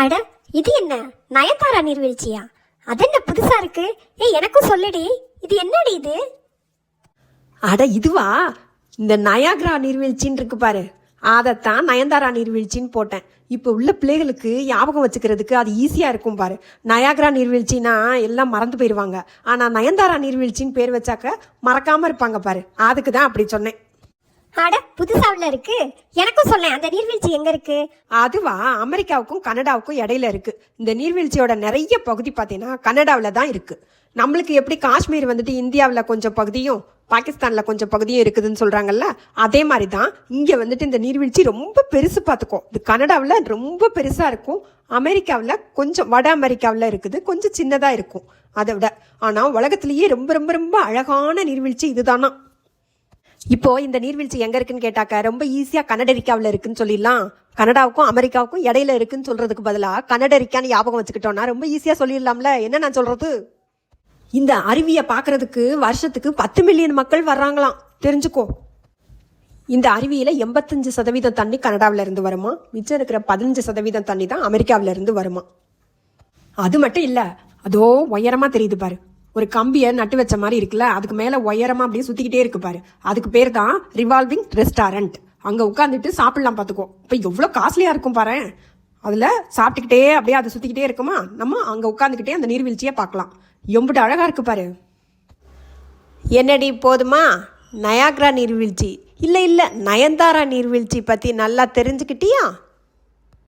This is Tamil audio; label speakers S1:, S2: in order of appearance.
S1: அட இது என்ன? நயன்தாரா நீர்வீழ்ச்சியா? அதென்ன புதுசா இருக்கு? ஏ எனக்கும் சொல்லுடி. இது என்னடி இது?
S2: அட இதுவா? இந்த நயாகரா நீர்வீழ்ச்சின்னு இருக்கு பாரு. அதைத்தான் நயன்தாரா நீர்வீழ்ச்சின்னு போட்டேன். இப்போ உள்ள பிள்ளைகளுக்கு ஞாபகம் வச்சுக்கிறதுக்கு அது ஈஸியாக இருக்கும் பாரு. நயாகரா நீர்வீழ்ச்சினா எல்லாம் மறந்து போயிடுவாங்க ஆனால் நயன்தாரா நீர்வீழ்ச்சின்னு பேர் வச்சாக்க மறக்காமல் இருப்பாங்க பாரு. அதுக்கு தான் அப்படி சொன்னேன்.
S1: அட புதுசா உள்ள இருக்கு. எனக்கும் சொல்ல அந்த நீர்வீழ்ச்சி எங்க இருக்கு?
S2: அதுவா அமெரிக்காவுக்கும் கனடாவுக்கும் இடையில இருக்கு. இந்த நீர்வீழ்ச்சியோட நிறைய பகுதி பார்த்தீங்கன்னா கனடாவில் தான் இருக்கு. நம்மளுக்கு எப்படி காஷ்மீர் வந்துட்டு இந்தியாவில் கொஞ்சம் பகுதியும் பாகிஸ்தானில் கொஞ்சம் பகுதியும் இருக்குதுன்னு சொல்கிறாங்கல்ல அதே மாதிரி தான் இங்கே வந்துட்டு இந்த நீர்வீழ்ச்சி ரொம்ப பெருசு பார்த்துக்கோ இது கனடாவில் ரொம்ப பெருசாக இருக்கும். அமெரிக்காவில் கொஞ்சம் வட அமெரிக்காவில் இருக்குது. கொஞ்சம் சின்னதாக இருக்கும். அதை விட ஆனால் உலகத்திலேயே ரொம்ப ரொம்ப ரொம்ப அழகான நீர்வீழ்ச்சி இதுதானா? இப்போ இந்த நீர்வீழ்ச்சி எங்க இருக்குன்னு கேட்டாக்க ரொம்ப ஈஸியா கனடரிக்காவில் இருக்குன்னு சொல்லிடலாம். கனடாவுக்கும் அமெரிக்காவுக்கும் இடையில இருக்குன்னு சொல்றதுக்கு பதிலாக கனடரிக்கான்னு ஞாபகம் வச்சுக்கிட்டோம்னா ரொம்ப ஈஸியா சொல்லிடலாம்ல. என்ன நான் சொல்றது? இந்த அருவியை பார்க்கறதுக்கு வருஷத்துக்கு பத்து மில்லியன் மக்கள் வர்றாங்களாம். தெரிஞ்சுக்கோ. இந்த அருவியில எண்பத்தஞ்சு சதவீதம் தண்ணி கனடாவில இருந்து வருமா? மிச்சம் இருக்கிற பதினஞ்சு சதவீதம் தண்ணி தான் அமெரிக்காவில இருந்து வருமா? அது மட்டும் இல்ல அதோ உயரமா தெரியுது பாரு. ஒரு கம்பியை நட்டு வச்ச மாதிரி இருக்குல்ல அதுக்கு மேலே உயரமாக அப்படியே சுற்றிக்கிட்டே இருக்கு பாரு. அதுக்கு பேர் தான் ரிவால்விங் ரெஸ்டாரண்ட் அங்கே உட்காந்துட்டு சாப்பிடலாம் பார்த்துக்கோ இப்போ எவ்வளோ காஸ்ட்லியாக இருக்கும் பாரு. அதில் சாப்பிட்டுக்கிட்டே அப்படியே அதை சுற்றிக்கிட்டே இருக்குமா? நம்ம அங்கே உட்காந்துக்கிட்டே அந்த நீர்வீழ்ச்சியை பார்க்கலாம். எம்பிட்டு அழகாக இருக்கு பாரு. என்னடி போதுமா? நயாக்ரா நீர்வீழ்ச்சி. இல்லை இல்லை நயன்தாரா நீர்வீழ்ச்சி பற்றி நல்லா தெரிஞ்சுக்கிட்டியா?